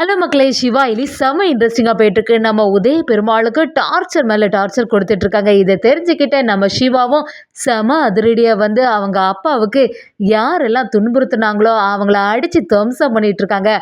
Hello மக்களே சிவா இலி செம இன்ட்ரெஸ்டிங்காக போயிட்டுருக்கு. நம்ம உதய பெருமாளுக்கு டார்ச்சர் மேலே டார்ச்சர் கொடுத்துட்ருக்காங்க. இதை தெரிஞ்சுக்கிட்ட நம்ம சிவாவும் செம அதிரடியாக வந்து அவங்க அப்பாவுக்கு யாரெல்லாம் துன்புறுத்துனாங்களோ அவங்கள அடித்து துவம்சம் பண்ணிட்டு இருக்காங்க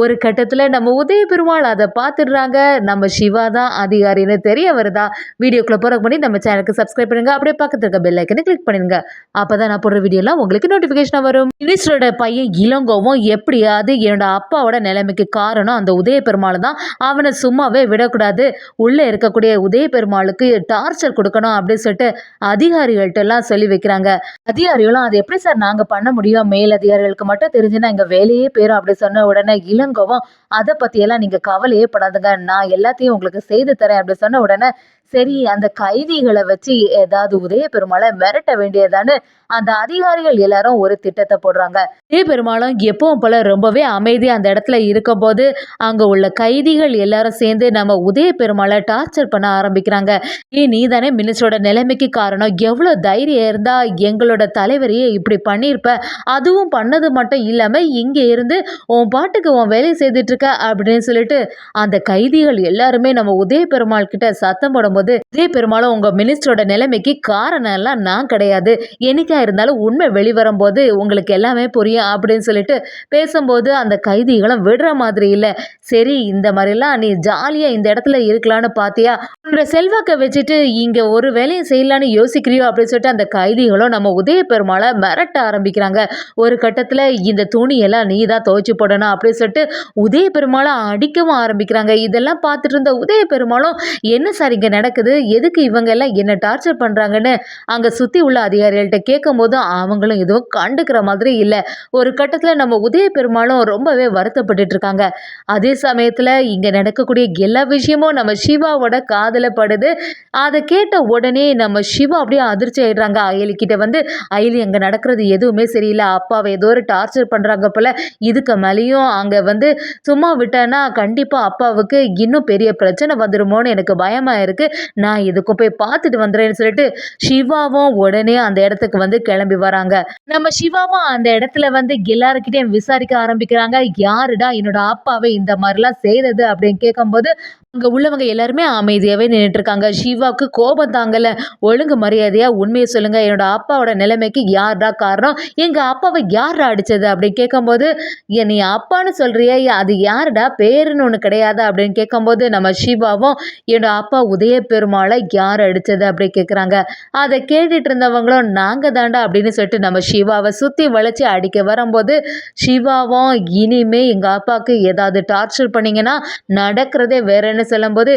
ஒரு கட்டத்தில் நம்ம உதய பெருமாள் அதை பார்த்துடுறாங்க. நம்ம சிவா தான் அதிகாரின்னு தெரிய வருதா? வீடியோக்குள்ளே போகிற பண்ணி நம்ம சேனலுக்கு சப்ஸ்கிரைப் பண்ணுங்க. அப்படியே பக்கத்துல இருக்க பெல் ஐக்கனை கிளிக் பண்ணுங்க அப்போ தான் நான் போடுற வீடியோலாம் உங்களுக்கு நோட்டிஃபிகேஷனாக வரும். மினிஸ்டரோட பையன் இளங்கோவும் எப்படியாவது என்னோட அப்பாவோட நிலைமைக்கு காரணம் அந்த உதய பெருமாள் தான் அவனை சும்மாவே விடக்கூடாது. உள்ளே இருக்கக்கூடிய உதய பெருமாளுக்கு டார்ச்சர் கொடுக்கணும் அப்படின்னு சொல்லிட்டு அதிகாரிகள்ட்ட எல்லாம் சொல்லி வைக்கிறாங்க. அதிகாரிகளும் அது எப்படி சார் நாங்கள் பண்ண முடியும்? மேல் அதிகாரிகளுக்கு மட்டும் தெரிஞ்சுன்னா எங்கள் வேலையே போயிடும் அப்படி சொன்ன உடனே இளங்கவும் அதை பற்றியெல்லாம் நீங்கள் கவலையே படாதுங்க. நான் எல்லாத்தையும் உங்களுக்கு செய்து தரேன் அப்படி சொன்ன உடனே சரி அந்த கைதிகளை வச்சு ஏதாவது உதய பெருமாளை மிரட்ட வேண்டியதான்னு அந்த அதிகாரிகள் எல்லாரும் ஒரு திட்டத்தை போடுறாங்க. உதய பெருமாளும் எப்பவும் போல ரொம்பவே அமைதி அந்த இடத்துல இருக்கும் போது அங்கே உள்ள கைதிகள் எல்லாரும் சேர்ந்து நம்ம உதய பெருமாளை டார்ச்சர் பண்ண ஆரம்பிக்கிறாங்க. ஏ நீ தானே மினிஸ்டரோட நிலைமைக்கு காரணம். எவ்வளோ தைரியம் இருந்தால் எங்களோட தலைவரையே இப்படி பண்ணியிருப்ப? அதுவும் பண்ணது மட்டும் இல்லாமல் இங்கே இருந்து உன் பாட்டுக்கு உன் வேலையை செய்துட்டு இருக்க அப்படின்னு சொல்லிட்டு அந்த கைதிகள் எல்லாருமே நம்ம உதய பெருமாள் கிட்ட சத்தம் போடும்போது உதய பெருமாளும் உங்கள் மினிஸ்டரோட நிலைமைக்கு காரணம் எல்லாம் நான் கிடையாது. என்னைக்கா இருந்தாலும் உண்மை வெளிவரும் போது உங்களுக்கு எல்லாமே புரியும் அப்படின்னு சொல்லிட்டு பேசும்போது அந்த கைதிகளும் விடுற மாதிரி இல்லை. சரி இந்த மாதிரிலாம் நீ ஜாலியாக இந்த இடத்துல இருக்கலான்னு பார்த்தியா உன்னோட செல்வாக்கை வச்சுட்டு இங்கே ஒரு வேலையும் செய்யலான்னு யோசிக்கிறியோ? அப்படின்னு சொல்லிட்டு அந்த கைதிகளும் நம்ம உதய பெருமாளை மிரட்ட ஆரம்பிக்கிறாங்க. ஒரு கட்டத்தில் இந்த துணியெல்லாம் நீ தான் துவைச்சு போடணும் அப்படின்னு சொல்லிட்டு உதய பெருமாளை அடிக்கவும் ஆரம்பிக்கிறாங்க. இதெல்லாம் பார்த்துட்டு இருந்த உதய பெருமாளும் என்ன சார் இங்கே நடக்குது? எதுக்கு இவங்க எல்லாம் என்ன டார்ச்சர் பண்ணுறாங்கன்னு அங்கே சுற்றி உள்ள அதிகாரிகள்கிட்ட கேட்கும்போது அவங்களும் எதுவும் கண்டுக்கிற மாதிரி இல்லை. ஒரு கட்டத்தில் நம்ம உதய பெருமாளும் ரொம்பவே வருத்தப்பட்டுட்டு இருக்காங்க. அதே சமயத்தில் இங்கே நடக்கக்கூடிய எல்லா விஷயமும் நம்ம சிவாவோட காதில் படுது. அதை கேட்ட உடனே நம்ம சிவா அப்படியே அதிர்ச்சி ஆயிடுறாங்க. அயலிக்கிட்ட வந்து அயலி அங்கே நடக்கிறது எதுவுமே சரியில்லை. அப்பாவை ஏதோ ஒரு டார்ச்சர் பண்ணுறாங்க போல். இதுக்கு மேலேயும் அங்கே வந்து சும்மா விட்டேன்னா கண்டிப்பாக அப்பாவுக்கு இன்னும் பெரிய பிரச்சனை வந்துடுமோன்னு எனக்கு பயமாக இருக்குது நான் இதுக்கும் போய் பார்த்துட்டு வந்துடுறேன்னு சொல்லிட்டு சிவாவும் உடனே அந்த இடத்துக்கு வந்து கிளம்பி வராங்க. நம்ம சிவாவும் அந்த இடத்துல வந்து எல்லாருக்கிட்டையும் விசாரிக்க ஆரம்பிக்கிறாங்க. யாருடா என்னோட அப்பாவை இந்த மாதிரிலாம் செய்தது அப்படின்னு கேட்கும்போது அங்கே உள்ளவங்க எல்லாருமே அமைதியாகவே நின்றுட்டு இருக்காங்க சிவாவுக்கு கோபம் தாங்கல. ஒழுங்கு மரியாதையாக உண்மையை சொல்லுங்கள் என்னோட அப்பாவோட நிலைமைக்கு யார்டா காரணம்? எங்கள் அப்பாவை யார்டா அடித்தது அப்படின்னு கேட்கும்போது நீ அப்பான்னு சொல்கிறியே அது யாருடா? பேருன்னு ஒன்று கிடையாது? அப்படின்னு கேட்கும்போது நம்ம சிவாவும் என்னோட அப்பா உதய பெருமாளை யார் அடித்தது அப்படி கேட்குறாங்க. அதை கேட்டுட்டு இருந்தவங்களும் நாங்கள் தாண்டா அப்படின்னு சொல்லிட்டு நம்ம சிவாவை சுற்றி வளைச்சி அடிக்க வரும்போது சிவாவும் இனிமே எங்கள் அப்பாவுக்கு ஏதாவது டார்ச்சர் பண்ணிங்கன்னா நடக்கிறதே அப்படின்னு சொல்லும்போது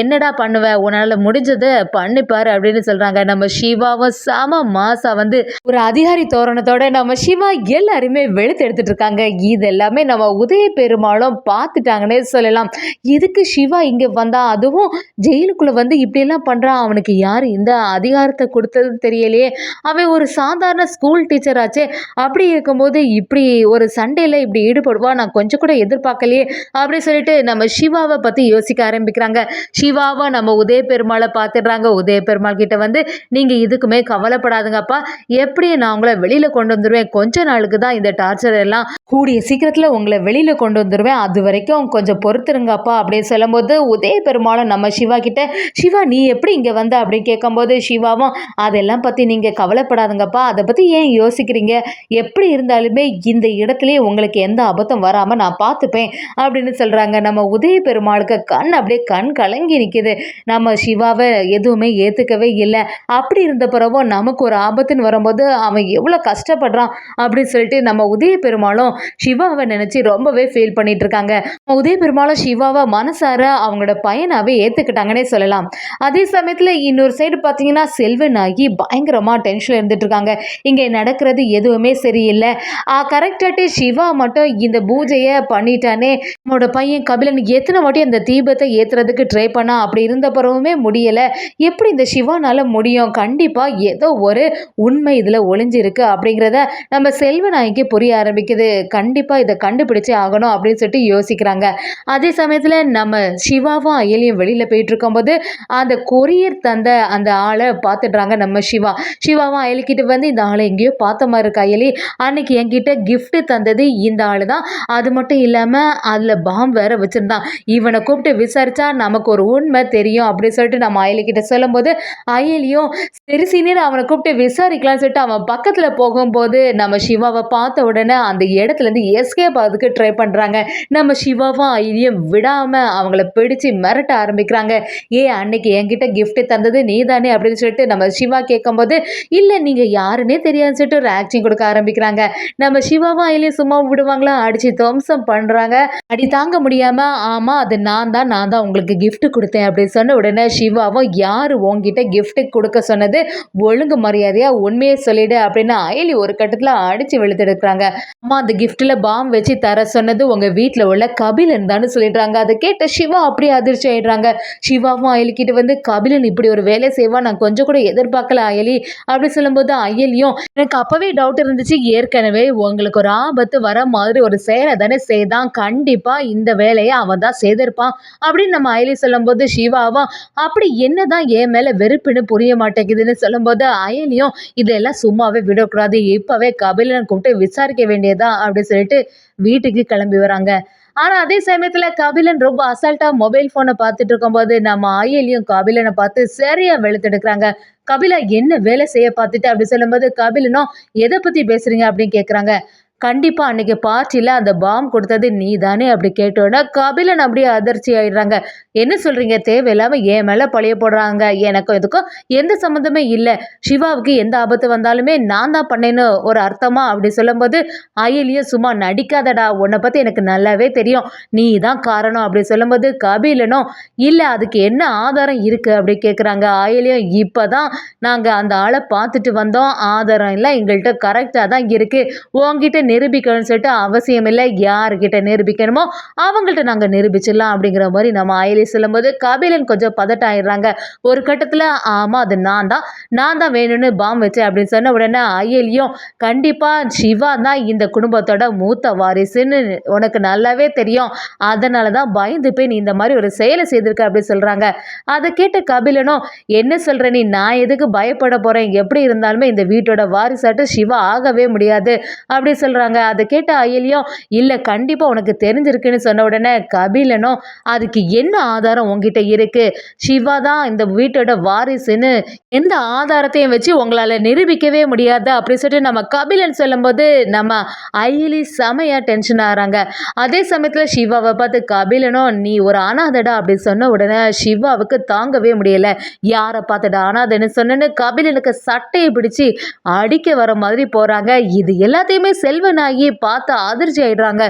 என்னடா பண்ணுவ? உன்னால் முடிஞ்சதை பண்ணிப்பாரு அப்படின்னு சொல்கிறாங்க நம்ம சிவாவும் செம மாசா வந்து ஒரு அதிகாரி தோரணத்தோட நம்ம சிவா எல்லாருமே வெளுத்து எடுத்துட்டு இருக்காங்க. இது எல்லாமே நம்ம உதய பெருமாளும் பார்த்துட்டாங்கன்னே சொல்லலாம். எதுக்கு சிவா இங்கே வந்தா? அதுவும் ஜெயிலுக்குள்ளே வந்து இப்படியெல்லாம் பண்ணுறான் அவனுக்கு யார் இந்த அதிகாரத்தை கொடுத்ததுன்னு தெரியலையே. அவன் ஒரு சாதாரண ஸ்கூல் டீச்சர் ஆச்சே. அப்படி இருக்கும்போது இப்படி ஒரு சண்டையில் இப்படி ஈடுபடுவா நான் கொஞ்சம் கூட எதிர்பார்க்கலையே அப்படி சொல்லிட்டு நம்ம சிவாவை பற்றி யோசிக்க ஆரம்பிக்கிறாங்க. சிவாவை நம்ம உதய பெருமாளை பார்த்துடுறாங்க. உதய பெருமாள் கிட்ட வந்து நீங்கள் இதுக்குமே கவலைப்படாதுங்கப்பா. எப்படி நான் உங்களை வெளியில் கொண்டு வந்துடுவேன் கொஞ்ச நாளுக்கு தான் இந்த டார்ச்சர் எல்லாம் கூடிய சீக்கிரத்தில் உங்களை வெளியில் கொண்டு வந்துடுவேன் அது வரைக்கும் கொஞ்சம் பொறுத்துருங்கப்பா. அப்படின்னு சொல்லும்போது உதய பெருமாளும் நம்ம சிவா கிட்ட சிவா நீ எப்படி இங்கே வந்த? அப்படின்னு கேட்கும்போது சிவாவும் அதெல்லாம் பற்றி நீங்கள் கவலைப்படாதுங்கப்பா. அதை பற்றி ஏன் யோசிக்கிறீங்க? எப்படி இருந்தாலுமே இந்த இடத்துலயே உங்களுக்கு எந்த ஆபத்தும் வராமல் நான் பார்த்துப்பேன். அப்படின்னு சொல்கிறாங்க நம்ம உதய பெருமாளுக்கு கண் அப்படியே கண் கலங்கி நிற்கிது நம்ம சிவாவை எதுவுமே ஏற்றுக்கவே இல்லை. அப்படி இருந்த பிறவும் நமக்கு ஒரு ஆபத்துன்னு வரும்போது அவன் எவ்வளோ கஷ்டப்படுறான் அப்படின்னு சொல்லிட்டு நம்ம உதய பெருமாளும் சிவாவை நினச்சி ரொம்பவே ஃபீல் பண்ணிட்டு இருக்காங்க. உதய பெருமாளும் சிவாவை மனசார அவங்களோட பையனாவே ஏற்றுக்கிட்டாங்கன்னே சொல்லலாம். அதே சமயத்தில் இன்னொரு சைடு பார்த்தீங்கன்னா செல்வன் ஆகி பயங்கரமாக டென்ஷனில் இருந்துட்டு இருக்காங்க. இங்கே நடக்கிறது எதுவுமே சரியில்லை. கரெக்டாகிட்டே சிவா மட்டும் இந்த பூஜையை பண்ணிட்டானே. நம்மளோட பையன் கபிலன் எத்தனை வாட்டி அந்த தீபத்தை விளக்க ஏற்றுறதுக்கு ட்ரை பண்ணா அப்படி இருந்த பிறவுமே முடியலை. எப்படி இந்த சிவானால முடியும்? கண்டிப்பாக ஏதோ ஒரு உண்மை இதில் ஒளிஞ்சிருக்கு அப்படிங்கிறத நம்ம செல்வநாய்க்கு புரிய ஆரம்பிக்குது. கண்டிப்பாக இதை கண்டுபிடிச்சே ஆகணும் அப்படின்னு சொல்லிட்டு யோசிக்கிறாங்க. அதே சமயத்தில் நம்ம சிவாவும் அயலியும் வெளியில் போயிட்டு இருக்கும்போது அந்த கொரியர் தந்த அந்த ஆளை பார்த்துடுறாங்க நம்ம சிவா. சிவாவும் அயலிக்கிட்ட வந்து இந்த ஆளை எங்கேயோ பார்த்த மாதிரி இருக்கு அயலி. அன்னைக்கு என்கிட்ட கிஃப்ட் தந்தது இந்த ஆள் தான் அது மட்டும் இல்லாமல் அதில் பாம் வேற வச்சுருந்தான். இவனை கூப்பிட்டு விஸ் விசாரித்தா நமக்கு ஒரு உண்மை தெரியும் அப்படின்னு சொல்லிட்டு நம்ம அயலிக்கிட்ட சொல்லும்போது அயலியும் சரி சீனியர் அவனை கூப்பிட்டு விசாரிக்கலாம்னு சொல்லிட்டு அவன் பக்கத்தில் போகும்போது நம்ம சிவாவை பார்த்த உடனே அந்த இடத்துலேருந்து எஸ்கேப் அதுக்கு ட்ரை பண்ணுறாங்க நம்ம சிவாவும் அயலியும் விடாமல் அவங்கள பிடிச்சு மிரட்ட ஆரம்பிக்கிறாங்க. ஏ அன்னைக்கு என்கிட்ட கிஃப்ட் தந்தது நீ தானே அப்படின்னு சொல்லிட்டு நம்ம சிவா கேட்கும்போது இல்லை நீங்கள் யாருன்னே தெரியாதுன்னு சொல்லிட்டு ஒரு ஆக்டிங் கொடுக்க ஆரம்பிக்கிறாங்க. நம்ம சிவாவும் அயலியும் சும்மா விடுவாங்களா? அடிச்சு துவம்சம் பண்ணுறாங்க அடி தாங்க முடியாமல் ஆமாம் அது நான் தான் நான் தான் உங்களுக்கு கிஃப்ட் கொடுத்தேன் அப்படின்னு சொன்ன உடனே சிவாவும் யார்? உங்ககிட்ட கிஃப்ட்டு கொடுக்க சொன்னது ஒழுங்கு மரியாதையாக உண்மையை சொல்லிடு அப்படின்னு அயலி ஒரு கட்டத்தில் அடித்து வெளுத்தெடுக்கிறாங்க. அம்மா அந்த கிஃப்ட்டில் பாம் வச்சு தர சொன்னது உங்கள் வீட்டில் உள்ள கபிலன் தானே சொல்லிடுறாங்க. அதை கேட்ட சிவா அப்படியே அதிர்ச்சி ஆயிடுறாங்க. சிவாவும் அயலிக்கிட்ட வந்து கபிலன் இப்படி ஒரு வேலை செய்வான் நான் கொஞ்சம் கூட எதிர்பார்க்கல அயலி அப்படி சொல்லும்போது அயலியும் எனக்கு அப்போவே டவுட் இருந்துச்சு. ஏற்கனவே உங்களுக்கு ஒரு ஆபத்து வர மாதிரி ஒரு செயலை தானே செய்தான். கண்டிப்பாக இந்த வேலையை அவன் தான் செய்திருப்பான் அப்படின்னு நம்ம அயலி சொல்லும்போது சிவாவும் அப்படி என்னதான் என் மேலே வெறுப்புன்னு புரிய மாட்டேங்குதுன்னு சொல்லும்போது அயலியும் இதெல்லாம் சும்மாவே விடக்கூடாது. இப்போவே கபிலன் கூப்பிட்டு விசாரிக்க வேண்டியதா? அப்படின்னு சொல்லிட்டு வீட்டுக்கு கிளம்பி வராங்க. ஆனால் அதே சமயத்தில் கபிலன் ரொம்ப அசால்ட்டாக மொபைல் ஃபோனை பார்த்துட்டு இருக்கும்போது நம்ம அயலியும் கபிலனை பார்த்து சரியாக வெளுத்தெடுக்கிறாங்க. கபிலா என்ன வேலை செய்ய பார்த்துட்டு? அப்படி சொல்லும்போது கபிலனும் எதை பற்றி பேசுகிறீங்க அப்படின்னு கேட்குறாங்க கண்டிப்பாக அன்றைக்கி பார்ட்டியில் அந்த பாம் கொடுத்தது நீ தானே அப்படி கேட்டோன்னா கபிலன் அப்படியே அதிர்ச்சி ஆயிடுறாங்க. என்ன சொல்கிறீங்க தேவையில்லாமல் என் மேலே பழைய போடுறாங்க. எனக்கும் எதுக்கும் எந்த சம்மந்தமே இல்லை. சிவாவுக்கு எந்த ஆபத்து வந்தாலுமே நான் தான் பண்ணேன்னு ஒரு அர்த்தமாக அப்படி சொல்லும்போது அயலியும் சும்மா நடிக்காதடா. உன்னை பற்றி எனக்கு நல்லாவே தெரியும். நீ தான் காரணம். அப்படி சொல்லும்போது கபிலனும் இல்லை அதுக்கு என்ன ஆதாரம் இருக்குது அப்படி கேட்குறாங்க அயலியும் இப்போ தான் நாங்கள் அந்த ஆளை பார்த்துட்டு வந்தோம். ஆதாரம் இல்லை எங்கள்கிட்ட கரெக்டாக தான் இருக்குது உங்ககிட்ட நிரூபிக்கணும்னு சொல்லிட்டு அவசியம் இல்லை. யாருக்கிட்ட நிரூபிக்கணுமோ அவங்கள்ட்ட நாங்கள் நிரூபிச்சிடலாம் அப்படிங்கிற மாதிரி நம்ம அயலி சொல்லும்போது கபிலன் கொஞ்சம் பதட்டம் ஆயிடுறாங்க ஒரு கட்டத்தில் ஆமாம் அது நான் தான். நான் தான் வேணும்னு பாம் வச்சேன். அப்படின்னு சொன்ன உடனே அயலியும் கண்டிப்பாக சிவா தான் இந்த குடும்பத்தோட மூத்த வாரிசுன்னு உனக்கு நல்லாவே தெரியும். அதனால தான் பயந்து போய் நீ இந்த மாதிரி ஒரு செயலை செய்திருக்க. அப்படின்னு சொல்கிறாங்க அதை கேட்ட கபிலனும் என்ன சொல்கிற நீ? நான் எதுக்கு பயப்பட போகிறேன் எப்படி இருந்தாலுமே இந்த வீட்டோட வாரிசாட்டு சிவா ஆகவே முடியாது. அப்படி சொல்கிறாங்க அதை கேட்ட அயலியும் இல்லை கண்டிப்பாக உனக்கு தெரிஞ்சிருக்குன்னு சொன்ன உடனே கபிலனும் அதுக்கு என்ன ஆதாரம் உங்ககிட்ட இருக்குது சிவா தான் இந்த வீட்டோட வாரிசுன்னு எந்த ஆதாரத்தையும் வச்சு உங்களால் நிரூபிக்கவே முடியாது. அப்படி சொல்லிட்டு நம்ம கபிலன் சொல்லும்போது நம்ம அயலி செமையாக டென்ஷன் ஆகிறாங்க. அதே சமயத்தில் சிவாவை பார்த்து கபிலனும் நீ ஒரு அனாதடா அப்படி சொன்ன உடனே சிவாவுக்கு தாங்கவே முடியல. யாரை பார்த்துடா அனாதன்னு? சொன்னேன்னு கபிலனுக்கு சட்டையை பிடிச்சி அடிக்க வர மாதிரி போகிறாங்க இது எல்லாத்தையுமே செல்வனாகி பார்த்து அதிர்ச்சி ஆயிடுறாங்க.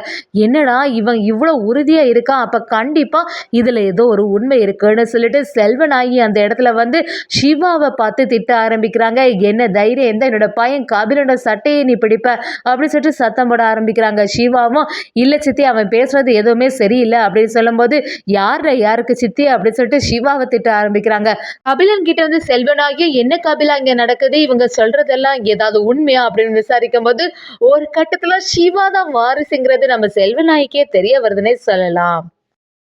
என்னடா இவன் இவ்வளோ உறுதியாக இருக்கான்? அப்போ கண்டிப்பாக இதில் ஏதோ ஒரு உண்மை இருக்குன்னு சொல்லிட்டு செல்வனாகி அந்த இடத்துல வந்து சிவாவை பார்த்து திட்ட ஆரம்பிக்கிறாங்க. என்ன தைரியம்? எந்த என்னோட பையன் கபிலனோட சட்டையை நீ பிடிப்ப? அப்படின்னு சொல்லிட்டு சத்தம் போட ஆரம்பிக்கிறாங்க. சிவாவும் இல்லை சித்தி அவன் பேசுறது எதுவுமே சரியில்லை. அப்படின்னு சொல்லும்போது யார் யாருக்கு சித்தி? அப்படின்னு சொல்லிட்டு சிவாவை திட்ட ஆரம்பிக்கிறாங்க. கபிலன் கிட்ட வந்து செல்வனாகி என்ன கபிலா இங்கே நடக்குது? இவங்க சொல்றதெல்லாம் ஏதாவது உண்மையா? அப்படின்னு விசாரிக்கும் போது ஒரு கட்டத்தில் சிவா தான் வாரிசுங்கிறது நம்ம செல்வநாய்க்கே தெரிய வருதுன்னே சொல்லலாம்.